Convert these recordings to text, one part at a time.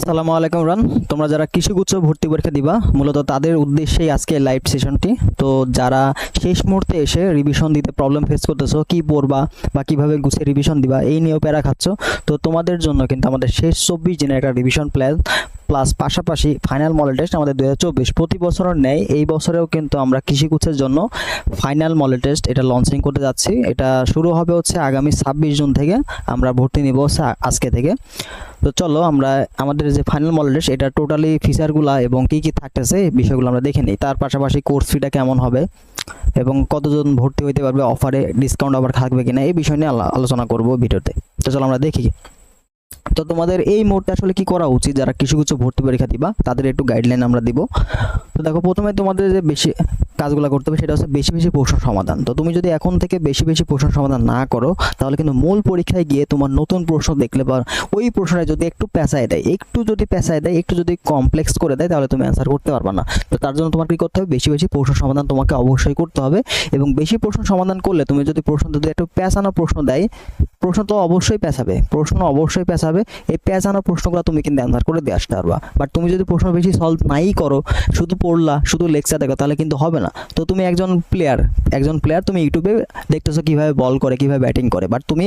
আসসালামু আলাইকুম, রান। তোমরা যারা কৃষিগুচ্ছ ভর্তি পরীক্ষা দিবা, মূলত তাদের উদ্দেশ্যেই আজকে লাইভ সেশনটি তো যারা শেষ মুহূর্তে এসে রিভিশন দিতে প্রবলেম ফেস করতেছো, কি পড়বা বা কীভাবে গুছিয়ে রিভিশন দিবা, এই নিয়েও প্যারা খাচ্ছ। তো তোমাদের জন্য কিন্তু আমাদের শেষ চব্বিশ দিনের একটা রিভিশন প্ল্যান প্লাস পাশাপাশি ফাইনাল মডেল টেস্ট আমাদের দু হাজার চব্বিশ। প্রতি বছরের ন্যায়, এই বছরেও কিন্তু আমরা কৃষিগুচ্ছের জন্য ফাইনাল মডেল টেস্ট এটা লঞ্চিং করতে যাচ্ছি। এটা শুরু হবে হচ্ছে আগামী ছাব্বিশ জুন থেকে, আমরা ভর্তি নিব আজকে থেকে। তো চলো আমরা, আমাদের যে ফাইনাল মডেল টেস্ট এটা টোটালি ফিচারগুলা এবং কি কি থাকতেছে, বিষয়গুলো আমরা দেখে নিই। তার পাশাপাশি কোর্স ফিটা কেমন হবে এবং কতজন ভর্তি হইতে পারবে অফারে ডিসকাউন্ট আবার থাকবে কিনা, এই বিষয় নিয়ে আলো- আলোচনা করব ভিডিওতে। তো চলো আমরা দেখি। তো তোমাদের এই মুহূর্তে আসলে কি করা উচিত? যারা কিছু কিছু ভর্তি পরীক্ষা দিবা, তাদের একটু গাইডলাইন আমরা দিব। তো দেখো, প্রথমে তোমাদের যে বেশি কাজগুলো করতে হবে, সেটা হচ্ছে বেশি বেশি প্রশ্ন সমাধান। তো তুমি যদি এখন থেকে বেশি বেশি প্রশ্ন সমাধান না করো, তাহলে কিন্তু মূল পরীক্ষায় গিয়ে তোমার নতুন প্রশ্ন দেখলে বা ওই প্রশ্নটা যদি একটু পেঁচায় দেয়, একটু যদি পেঁচায় দেয়, একটু যদি কমপ্লেক্স করে দেয়, তাহলে তুমি অ্যান্সার করতে পারবে না। তো তার জন্য তোমার কি করতে হবে? বেশি বেশি প্রশ্ন সমাধান তোমাকে অবশ্যই করতে হবে এবং বেশি প্রশ্ন সমাধান করলে তুমি যদি প্রশ্ন যদি একটু পেঁচানো প্রশ্ন দেয়, প্রশ্ন তো অবশ্যই পেঁচাবে। প্রশ্ন অবশ্যই পেঁচাবে। এই পেঁচানো প্রশ্নগুলো তুমি কিন্তু অ্যান্সার করে দিয়ে আসতে পারবা। বাট তুমি যদি প্রশ্ন বেশি সলভ নাই করো, শুধু পড়লা, শুধু লেকচার দেখো, তাহলে কিন্তু হবে না। তো তুমি একজন প্লেয়ার একজন প্লেয়ার তুমি ইউটিউবে দেখতেছো কীভাবে বল করে, কীভাবে ব্যাটিং করে। বাট তুমি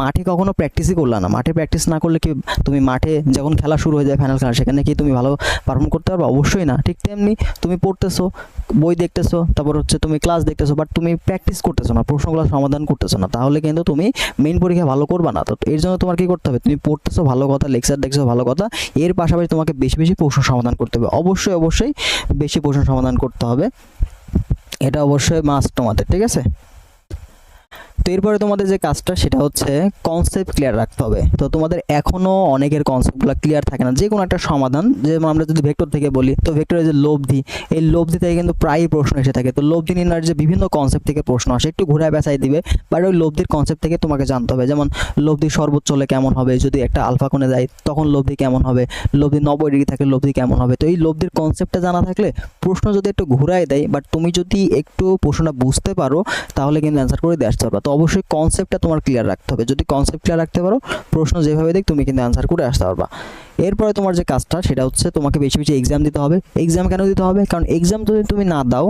মাঠে কখনো প্র্যাকটিসই করলা না। মাঠে প্র্যাকটিস না করলে কি তুমি মাঠে যখন খেলা শুরু হয়ে যায় ফাইনাল খেলা, সেখানে কি তুমি ভালো পারফর্ম করতে পারবে? অবশ্যই না। ঠিক তেমনি তুমি পড়তেছো, বই দেখতেছো, তারপর হচ্ছে তুমি ক্লাস দেখতেছো বাট তুমি প্র্যাকটিস করতেছো না, প্রশ্নগুলো সমাধান করতেছো না, তাহলে কিন্তু তুমি মেইন পরীক্ষা ভালো করবা না। তো এর জন্য তোমার কি করতে হবে? তুমি পড়তেছো, ভালো কথা লেকচার দেখছ ভালো কথা, এর পাশাপাশি তোমাকে বেশি বেশি প্রশ্ন সমাধান করতে হবে। অবশ্যই অবশ্যই বেশি প্রশ্ন সমাধান করতে হবে। এটা অবশ্যই মাস্ট তোমাদের, ঠিক আছে? তো এরপরে তোমাদের যে কাজটা সেটা হচ্ছে কনসেপ্ট ক্লিয়ার রাখতে হবে। তো তোমাদের এখনও অনেকের কনসেপ্টগুলো ক্লিয়ার থাকে না। যে কোনো একটা সমাধান, যেমন আমরা যদি ভেক্টর থেকে বলি, তো ভেক্টরের যে লব্ধি, এই লব্ধি থেকে কিন্তু প্রায়ই প্রশ্ন এসে থাকে। তো লব্ধি নির্ণয়ের যে বিভিন্ন কনসেপ্ট থেকে প্রশ্ন আসে, একটু ঘুরে বেসাই দিবে বাট ওই লব্ধির কনসেপ্ট থেকে তোমাকে জানতে হবে। যেমন লব্ধি সর্বোচ্চ হলে কেমন হবে? যদি একটা আলফা কোণে যায়, তখন লব্ধি কেমন হবে? লব্ধি নব্বই ডিগ্রি থাকে লব্ধি কেমন হবে? তো এই লব্ধির কনসেপ্টটা জানা থাকলে প্রশ্ন যদি একটু ঘুরাই দেয় বাট তুমি যদি একটু প্রশ্নটা বুঝতে পারো, তাহলে কিন্তু অ্যান্সার করে দিয়ে আসতে পারবা। তো অবশ্যই কনসেপ্টটা তোমার ক্লিয়ার রাখতে হবে। যদি কনসেপ্ট ক্লিয়ার রাখতে পারো, প্রশ্ন যেভাবে দেখ, তুমি কিন্তু অ্যান্সার করে আসতে পারবা। এরপরে তোমার যে কাজটা, সেটা হচ্ছে তোমাকে বেশি বেশি এক্সাম দিতে হবে। এক্সাম কেন দিতে হবে? কারণ এক্সাম যদি তুমি না দাও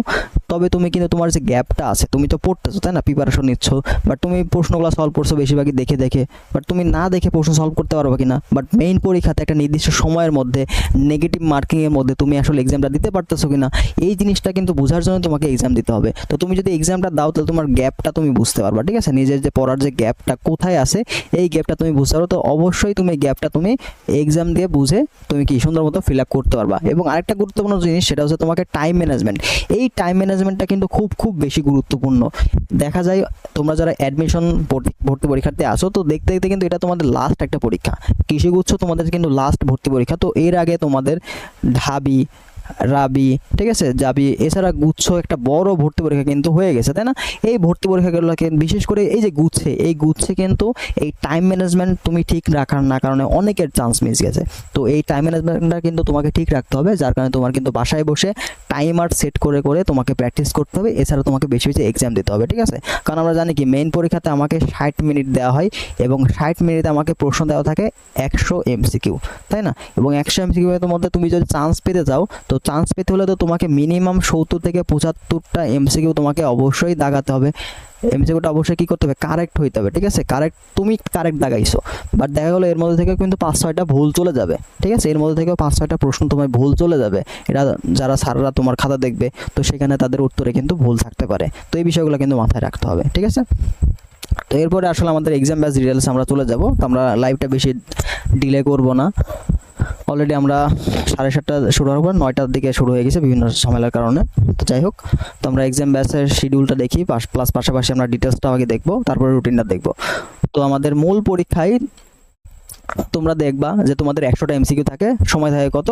তবে তুমি কিন্তু তোমার যে গ্যাপটা আছে, তুমি তো পড়তেছো, তাই না? প্রিপারেশন নিচ্ছ। বাট তুমি প্রশ্নগুলো সলভ করছ বেশিরভাগই দেখে দেখে। বাট তুমি না দেখে প্রশ্ন সলভ করতে পারবে কিনা? বাট মেইন পরীক্ষাতে একটা নির্দিষ্ট সময়ের মধ্যে নেগেটিভ মার্কিংয়ের মধ্যে তুমি আসলে এক্সামটা দিতে পারতেছো কিনা, এই জিনিসটা কিন্তু বোঝার জন্য তোমাকে এক্সাম দিতে হবে। তো তুমি যদি এক্সামটা দাও, তাহলে তোমার গ্যাপটা তুমি বুঝতে পারবা, ঠিক আছে? নিজের যে পড়ার যে গ্যাপটা কোথায় আছে, এই গ্যাপটা তুমি বুঝতে পারো। তো অবশ্যই তুমি গ্যাপটা তুমি এক্সাম দিয়ে বুঝে তুমি কি সুন্দর মতো ফিল আপ করতে পারবা। এবং আরেকটা গুরুত্বপূর্ণ জিনিস, সেটা হচ্ছে তোমাকে টাইম ম্যানেজমেন্ট এই টাইম ম্যানেজমেন্টটা কিন্তু খুব খুব বেশি গুরুত্বপূর্ণ। দেখা যায় তোমরা যারা অ্যাডমিশন ভর্তি পরীক্ষার্থী আসো তো দেখতে দেখতে কিন্তু এটা তোমাদের লাস্ট একটা পরীক্ষা। কৃষিগুচ্ছ তোমাদের কিন্তু লাস্ট ভর্তি পরীক্ষা, তো এর আগে তোমাদের ঢাবি রাবি, ঠিক আছে? যাবি এছাড়া গুচ্ছ একটা বড় ভর্তি পরীক্ষা কিন্তু হয়ে গেছে, তাই না? এই ভর্তি পরীক্ষাগুলোকে বিশেষ করে এই যে গুচ্ছে, এই গুচ্ছে কিন্তু এই টাইম ম্যানেজমেন্ট তুমি ঠিক রাখার না কারণে অনেকের চান্স মিস গেছে। তো এই টাইম ম্যানেজমেন্টটা কিন্তু তোমাকে ঠিক রাখতে হবে, যার কারণে তোমার কিন্তু বাসায় বসে টাইমার সেট করে করে তোমাকে প্র্যাকটিস করতে হবে, এছাড়া তোমাকে বেশি বেশি এক্সাম দিতে হবে, ঠিক আছে? কারণ আমরা জানি কি মেইন পরীক্ষাতে আমাকে ষাট মিনিট দেওয়া হয় এবং ষাট মিনিটে আমাকে প্রশ্ন দেওয়া থাকে একশো এমসিকিউ তাই না? এবং একশো এমসিকিউ মধ্যে তুমি যদি চান্স পেতে চাও, তো চান্স পেতে হলে তো তোমাকে মিনিমাম সত্তর থেকে পঁচাত্তরটা এমসিকিউ তোমাকে অবশ্যই দাগাতে হবে। এমসিকিউটা অবশ্যই কী করতে হবে? কারেক্ট হইতে হবে, ঠিক আছে? কারেক্ট তুমি কারেক্ট দাগাইছো। বাট দেখা গেলো এর মধ্যে থেকে কিন্তু পাঁচ, ছয়টা ভুল চলে যাবে, ঠিক আছে? এর মধ্যে থেকেও পাঁচ, ছয়টা প্রশ্ন তোমার ভুল চলে যাবে। এটা যারা স্যাররা তোমার খাতা দেখবে, তো সেখানে তাদের উত্তরে কিন্তু ভুল থাকতে পারে। তো এই বিষয়গুলো কিন্তু মাথায় রাখতে হবে, ঠিক আছে? তো এরপরে আসলে আমাদের এক্সাম ব্যাচ ডিটেলস আমরা চলে যাব তো আমরা লাইভটা বেশি ডিলে করব না। অলরেডি আমরা সাড়ে সাতটা শুরু হওয়ার পর নয়টার দিকে শুরু হয়ে গেছে বিভিন্ন ঝামেলার কারণে। তো যাই হোক, তো আমরা এক্সাম ব্যাচের শিডিউলটা দেখি প্লাস পাশাপাশি আমরা ডিটেলসটা আগে দেখব, তারপরে রুটিনটা দেখব। তো আমাদের মূল পরীক্ষায় তোমরা দেখবা যে তোমাদের একশোটা এমসিকিউ থাকে, সময় থাকে কত?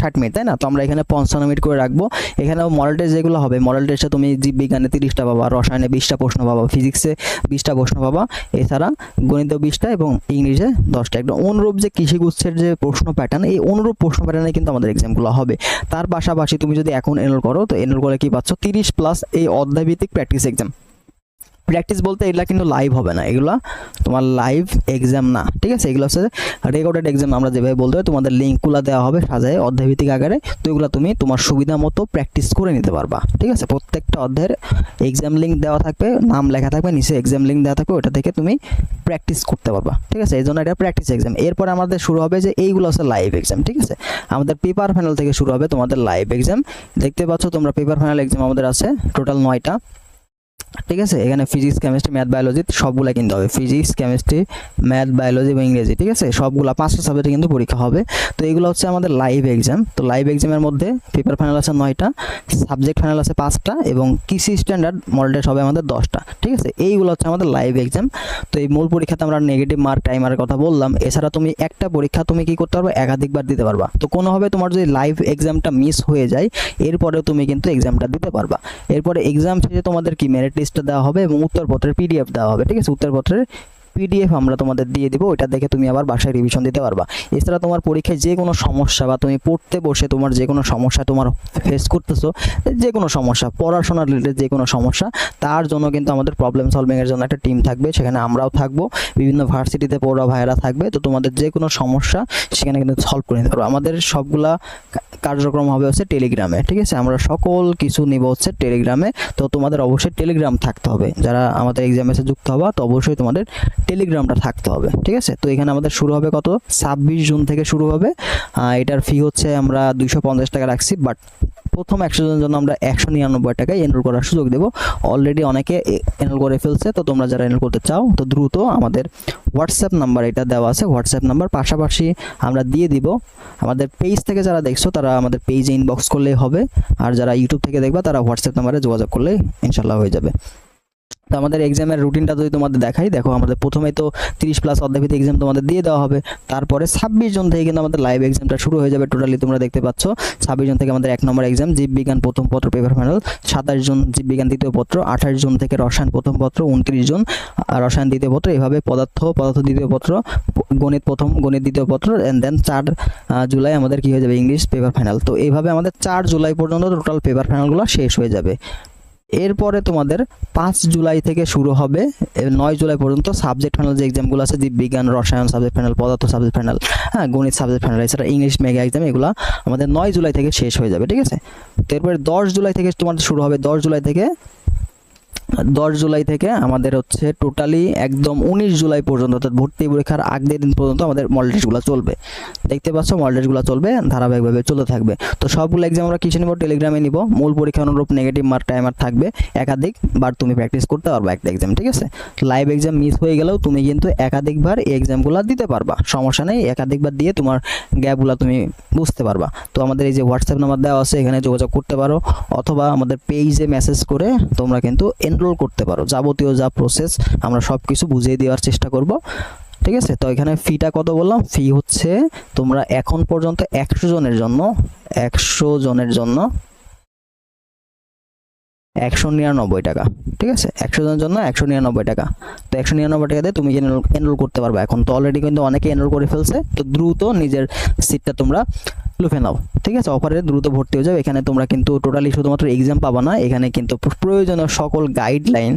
ষাট মিনিট, তাই না? তো আমরা এখানে পঞ্চান্ন মিনিট করে রাখব। এখানেও মডেল টেস্ট যেগুলো হবে মডেল টেস্টে তুমি জীববিজ্ঞানে তিরিশটা পাবা, রসায়নে বিশটা প্রশ্ন পাবা ফিজিক্সে বিশটা প্রশ্ন পাবা, এছাড়া গণিত বিশটা এবং ইংলিশে দশটা। একদম অনুরূপ যে কৃষিগুচ্ছের যে প্রশ্ন প্যাটার্ন এই অনুরূপ প্রশ্ন প্যাটার্নে কিন্তু আমাদের এক্সামগুলো হবে। তার পাশাপাশি তুমি যদি এখন এনরোল করো, তো এনরোল করে কি পাচ্ছ? তিরিশ প্লাস এই অধ্যায়ভিত্তিক প্র্যাকটিস এক্সাম প্র্যাকটিস বলতে এগুলা কিন্তু লাইভ হবে না। এগুলা তোমার লাইভ এক্সাম না, ঠিক আছে? এগুলো হচ্ছে রেকর্ডেড এক্সাম আমরা যেভাবে বলতে হয় তোমাদের লিঙ্কগুলো দেওয়া হবে সাজায় অধ্যায়ভিত্তিক আকারে। তো এগুলো তুমি তোমার সুবিধা মতো প্র্যাকটিস করে নিতে পারবা, ঠিক আছে? প্রত্যেকটা অধ্যায়ের এক্সাম লিঙ্ক দেওয়া থাকবে, নাম লেখা থাকবে, নিচে এক্সাম লিঙ্ক দেওয়া থাকবে, ওটা থেকে তুমি প্র্যাকটিস করতে পারবা, ঠিক আছে? এই জন্য এটা প্র্যাকটিস এক্সাম এরপর আমাদের শুরু হবে যে এইগুলো হচ্ছে লাইভ এক্সাম ঠিক আছে? আমাদের পেপার ফাইনাল থেকে শুরু হবে তোমাদের লাইভ এক্সাম দেখতে পাচ্ছ তোমরা পেপার ফাইনাল এক্সাম আমাদের আছে টোটাল নয়টা। ঠিক আছে? এখানে ফিজিক্স কেমিস্ট্রি ম্যাথ বায়োলজি সবগুলো কিনতে হবে। ফিজিক্স কেমিস্ট্রি ম্যাথ বায়োলজি এবং ইংরেজি, ঠিক আছে? সবগুলা পাঁচটা সাবজেক্টে কিন্তু পরীক্ষা হবে। তো এগুলো হচ্ছে আমাদের লাইভ এক্সাম তো লাইভ এক্সামের মধ্যে পেপার ফাইনাল আছে নয়টা সাবজেক্ট ফাইনাল আছে পাঁচটা এবং কৃষি স্ট্যান্ডার্ড মডেল হবে আমাদের দশটা, ঠিক আছে? এইগুলো হচ্ছে আমাদের লাইভ এক্সাম তো এই মূল পরীক্ষাতে আমরা নেগেটিভ মার্ক টাইমারের কথা বললাম। এছাড়া তুমি একটা পরীক্ষা তুমি কি করতে পারবে? একাধিকবার দিতে পারবা। তো কোনোভাবে তোমার যদি লাইভ এক্সামটা মিস হয়ে যায়, এরপরেও তুমি কিন্তু এক্সামটা দিতে পারবা। এরপরে এক্সাম শেষে তোমাদের কি মেরিট লিস্টটা দেওয়া হবে এবং উত্তরপত্রের পিডিএফ দেওয়া হবে ঠিক আছে? উত্তরপত্রের পিডিএফ আমরা তোমাদের দিয়ে দেবো, ওইটা দেখে তুমি আবার বাসায় রিভিশন দিতে পারবা। এছাড়া তোমার পরীক্ষায় যে কোনো সমস্যা বা তুমি পড়তে বসে তোমার যে কোনো সমস্যা তোমার ফেস করতেছো, যে কোনো সমস্যা পড়াশোনার রিলেটেড যে কোনো সমস্যা, তার জন্য কিন্তু আমাদের প্রবলেম সলভিংয়ের জন্য একটা টিম থাকবে, সেখানে আমরাও থাকব। বিভিন্ন ভার্সিটিতে পড়া ভাইয়েরা থাকবে, তো তোমাদের যে কোনো সমস্যা সেখানে কিন্তু সলভ করে নিতে পারব আমাদের সবগুলা কার্যক্রম হবে হচ্ছে টেলিগ্রামে ঠিক আছে? আমরা সকল কিছু নিব হচ্ছে টেলিগ্রামে তো তোমাদের অবশ্যই টেলিগ্রাম থাকতে হবে। যারা আমাদের এক্সামে যুক্ত হবা, তো অবশ্যই তোমাদের টেলিগ্রামটা থাকতে হবে, ঠিক আছে? তো এখানে আমাদের শুরু হবে কত? ছাব্বিশ জুন থেকে শুরু হবে। এটার ফি হচ্ছে আমরা দুইশো পঞ্চাশ টাকা রাখছি বাট প্রথম একশো জনের জন্য আমরা একশো নিরানব্বই টাকায় এনরোল করার সুযোগ দেবো। অলরেডি অনেকে এনরোল করে ফেলছে, তো তোমরা যারা এনরোল করতে চাও, তো দ্রুত আমাদের হোয়াটসঅ্যাপ নাম্বার এটা দেওয়া আছে। হোয়াটসঅ্যাপ নাম্বার পাশাপাশি আমরা দিয়ে দিব। আমাদের পেজ থেকে যারা দেখছ, তারা আমাদের পেজে ইনবক্স করলেই হবে। আর যারা ইউটিউব থেকে দেখবা, তারা হোয়াটসঅ্যাপ নাম্বারে যোগাযোগ করলেই ইনশাল্লাহ হয়ে যাবে। তো আমাদের এক্সামের রুটিনটা যদি তোমাদের দেখাই, দেখো আমাদের প্রথমে তো তিরিশ প্লাস অধ্যায়ভিত্তিক এক্সাম তোমাদের দিয়ে দেওয়া হবে। তারপরে ছাব্বিশ জন থেকে কিন্তু আমাদের লাইভ এক্সামটা শুরু হয়ে যাবে টোটালি তোমরা দেখতে পাচ্ছ। ছাব্বিশ জন থেকে আমাদের এক নম্বর এক্সাম জীববিজ্ঞান প্রথম পত্র পেপার ফাইনাল সাতাশ জন জীববিজ্ঞান দ্বিতীয় পত্র, আঠাশ জন থেকে রসায়ন প্রথম পত্র, উনত্রিশ জন রসায়ন দ্বিতীয় পত্র, এভাবে পদার্থ পদার্থ দ্বিতীয় পত্র, গণিত প্রথম, গণিত দ্বিতীয় পত্র অ্যান্ড দেন চার জুলাই আমাদের কি হয়ে যাবে ইংলিশ পেপার ফাইনাল তো এইভাবে আমাদের চার জুলাই পর্যন্ত টোটাল পেপার ফাইনালগুলো শেষ হয়ে যাবে। এরপরে তোমাদের পাঁচ জুলাই থেকে শুরু হবে নয় জুলাই পর্যন্ত সাবজেক্ট ফাইনাল যে এক্সামগুলো আছে, জীববিজ্ঞান, রসায়ন সাবজেক্ট ফাইনাল পদার্থ সাবজেক্ট ফাইনাল হ্যাঁ গণিত সাবজেক্ট ফ্যানেল এছাড়া ইংলিশ মেগা এক্সাম এগুলো আমাদের নয় জুলাই থেকে শেষ হয়ে যাবে, ঠিক আছে? তো এরপরে দশ জুলাই থেকে তোমাদের শুরু হবে, দশ জুলাই থেকে দশ জুলাই থেকে আমাদের হচ্ছে টোটালি একদম উনিশ জুলাই পর্যন্ত, অর্থাৎ ভর্তি পরীক্ষার আগের দিন পর্যন্ত আমাদের টেস্টগুলো চলবে। দেখতে পাচ্ছ টেস্টগুলো চলবে, ধারাবাহিকভাবে চলতে থাকবে। তো সবগুলো এক্সাম আমরা কিসে নিব টেলিগ্রামে নিব। মূল পরীক্ষা অনুরূপ নেগেটিভ মার্ক টাইমার থাকবে একাধিক বার তুমি প্র্যাকটিস করতে পারবা একটা এক্সাম ঠিক আছে? লাইভ এক্সাম মিস হয়ে গেলেও তুমি কিন্তু একাধিকবার এই এক্সামগুলো দিতে পারবা। সমস্যা নেই, একাধিকবার দিয়ে তোমার গ্যাপগুলো তুমি বুঝতে পারবা। তো আমাদের এই যে হোয়াটসঅ্যাপ নাম্বার দেওয়া আছে, এখানে যোগাযোগ করতে পারো। অথবা আমাদের পেজে মেসেজ করে তোমরা কিন্তু এনরোল করতে পারো। যাবতীয় যা প্রসেস আমরা সব কিছু বুঝিয়ে দেওয়ার চেষ্টা করব। ঠিক আছে? তো এখানে ফিটা কত বললাম? ফি হচ্ছে তোমরা এখন পর্যন্ত একশো জনের জন্য, একশো জনের জন্য একশো নিরানব্বই টাকা, ঠিক আছে? একশো জনের জন্য একশো নিরানব্বই টাকা। তো একশো নিরানব্বই টাকা দিয়ে তুমি এনরোল করতে পারবে এখন। তো অলরেডি কিন্তু অনেকে এনরোল করে ফেলছে। তো দ্রুত নিজের সিটটা তোমরা লুফে নাও, ঠিক আছে? অফারে দ্রুত ভর্তি হয়ে যাও এখানে তোমরা কিন্তু টোটালি শুধুমাত্র এক্সাম পাবা না, এখানে কিন্তু প্রয়োজনীয় সকল গাইডলাইন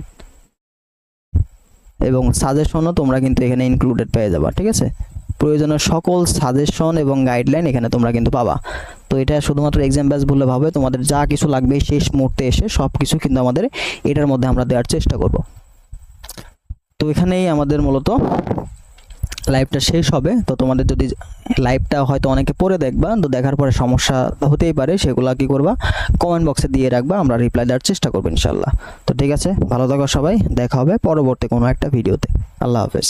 এবং সাজেশনও তোমরা কিন্তু এখানে ইনক্লুডেড পেয়ে যাবা, ঠিক আছে? প্রয়োজনীয় সকল সাজেশন এবং গাইডলাইন এখানে তোমরা কিন্তু পাবা। তো এটা শুধুমাত্র এক্সাম ব্যাচ বলে ভাবে, তোমাদের যা কিছু লাগবে শেষ মুহূর্তে এসে সব কিছু কিন্তু আমাদের এটার মধ্যে আমরা দেওয়ার চেষ্টা করব। তো এখানেই আমাদের মূলত লাইভটা শেষ হবে। তো তোমাদের যদি লাইভটা হয়তো অনেকে পরে দেখবা, তো দেখার পরে সমস্যা হতেই পারে, সেগুলো কি করবা? কমেন্ট বক্সে দিয়ে রাখবা, আমরা রিপ্লাই দেওয়ার চেষ্টা করব ইনশাল্লাহ তো ঠিক আছে, ভালো থাকো সবাই, দেখা হবে পরবর্তী কোনো একটা ভিডিওতে আল্লাহ হাফেজ।